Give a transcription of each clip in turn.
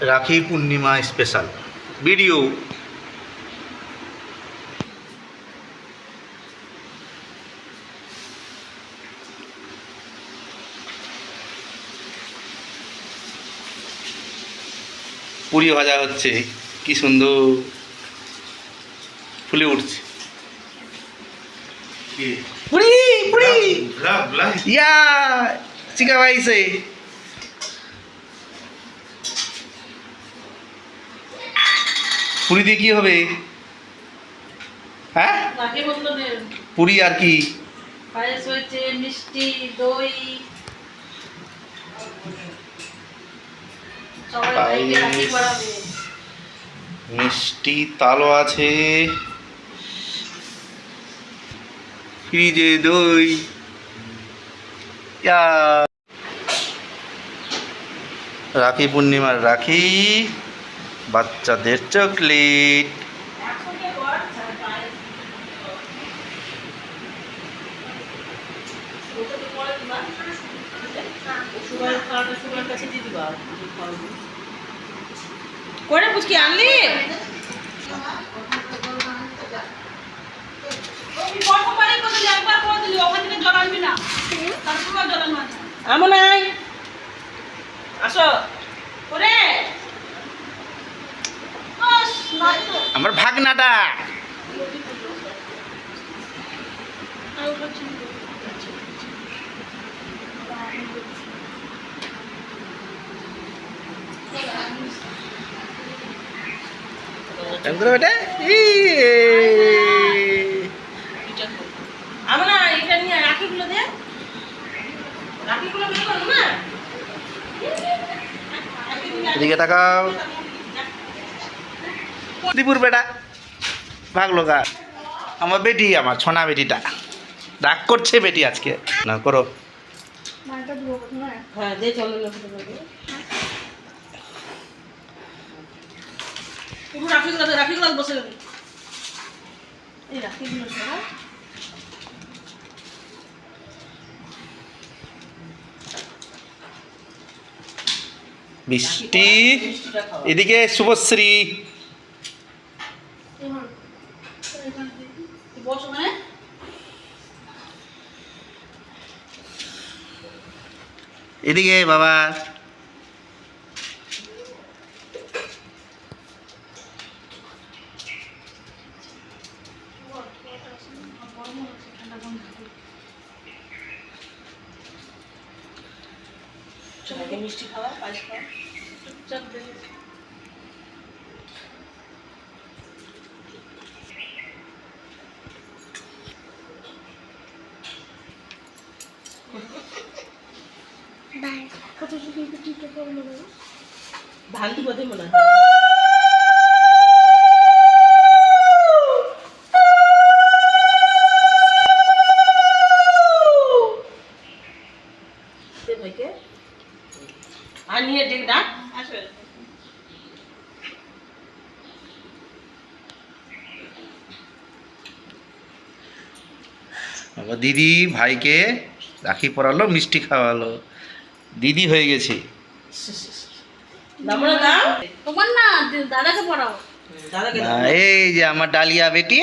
Rakhi Purnima special video Puri ভাজা হচ্ছে কি সুন্দর। ফুলে উঠছে। পুরি পুরি। ইয়া চিকা পাইছে পুরি দিয়ে কি হবে? হ্যাঁ? পুরি আর কি? মিষ্টি দই। মিষ্টি তালও আছে। ফ্রিজে দই। রাখি পূর্ণিমার রাখি। বাচ্চাদের চকলেট। করে পুচকি আনলি? আমো নাই। আসো করে আমার ভাগনাটা। কেমন বেটা। ইয়ে। এটা নিয়ে রাখিগুলো দে। রাখিগুলো বের করো না। এদিকে তাকাও। ত্রিপুর বেটা। ভাগলো গা আমার বেটি আমার ছনা বেটিটা। রাগ করছে বেটি আজকে। না করো। বৃষ্টি এদিকে চলো লোকটা করবে পুরো রাখিগুলো দে রাখিগুলো বসে গেল এই রাখিগুলো সরা বৃষ্টি মিষ্টিটা খাও এদিকে শুভশ্রী তুই বস ওখানে এদিকে বাবা। মিষ্টি খাওয়া পায়েস খাওয়া। চুপচাপ মনে হয়। আর নিয়ে ডেকে ডাক আসবে দিদি ভাইকে রাখি পরালো মিষ্টি খাওয়ালো। দিদি হয়ে গেছে। তোমার না দাদাকে পড়াও। এই যে আমার ডালিয়া বেটি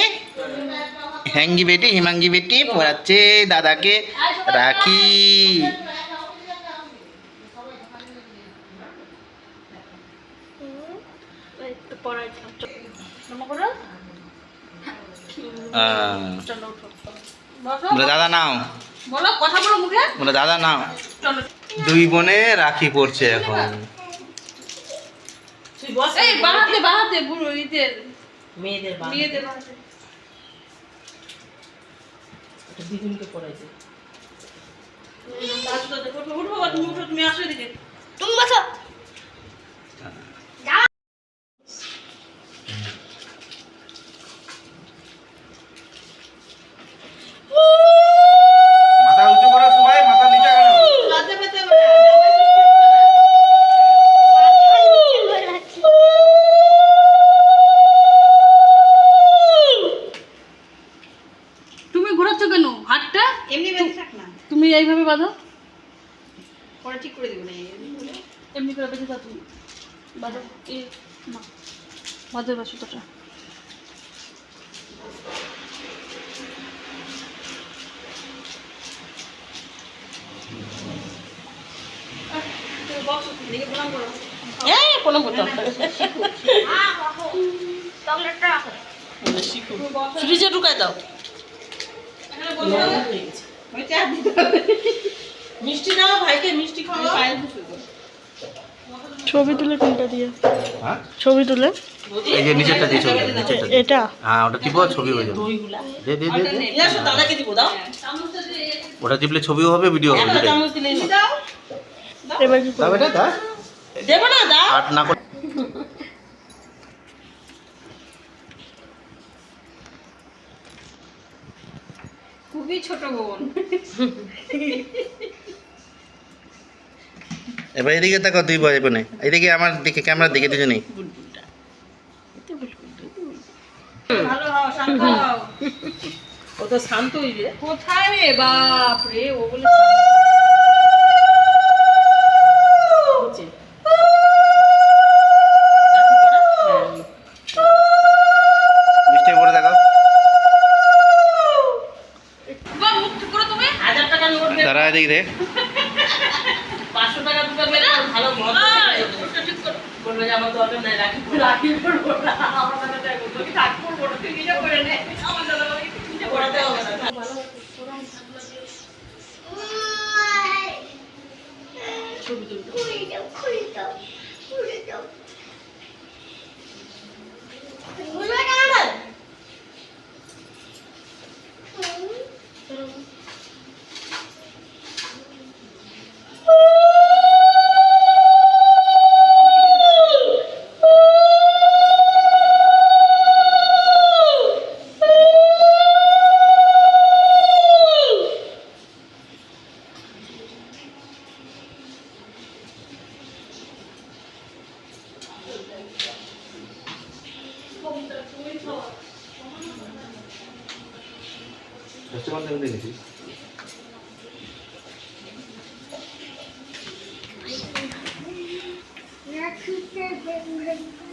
হ্যাঙ্গি বেটি হিমাঙ্গি বেটি পড়াচ্ছে দাদাকে। রাখি। দাদা নাও। বলো কথা বলো মুখে। বলে দাদা নাও। দুই বোনে রাখি পড়ছে এখন। এই বাহাতে বাহাতে বুড়ো ঈদের মেয়েদের মেয়েদের বাহাতে দিদিনকে পড়াইছে উঠবো উঠবো তুমি উঠো তুমি আসো এদিকে। তুমি বসো। বাঁধো? পরে ঠিক করে দেবো না এমনি করে। বেঁধে দাও তুমি। বাজাও এই না বাজাও বা সুতোটা। এই কোনো বোতল। ফ্রিজে ঢুকায় দাও। মিষ্টি দাও ভাইকে মিষ্টি খাওয়া ছবি তুলে কোনটা দিয়ে? হ্যাঁ? ছবি তুলে। এই যে নিচেরটা দিয়ে ছবি নিচেরটা এটা? হ্যাঁ ওটা টিপো ছবি হয়ে যাবে। দইগুলা। দে দে দে। দাদাকে দিব? দাও। ওটা টিপলে ছবিও হবে ভিডিও হবে দাও এবার কি দাও বেটা দাও। দেবো না দাও। আট না খুবই ছোট বোন। এবার এদিকে তাকাও দুই বয় বোনে। এদিকে আমার দিকে ক্যামেরার দিকে দুজনেই। বুলবুলটা। ভালো হও শান্ত হও। ও তো শান্ত হইবে কোথায় রে বাপ রে ও বলে দাঁড়া দেখি দে পাঁচশো টাকা দুটো মেরে ভালো ভদ্র ছেলে হবে। বলবে যে আমার দরকার নাই রাখি রাখি পড়ব না আমার দাদা তাই বলতো কি রাখি পড়ব না তুই নিজে করে নে আমার দাদা বলে কি নিজে পড়াতে হবে না ছবি তুলতে দেখেছি Let's keep the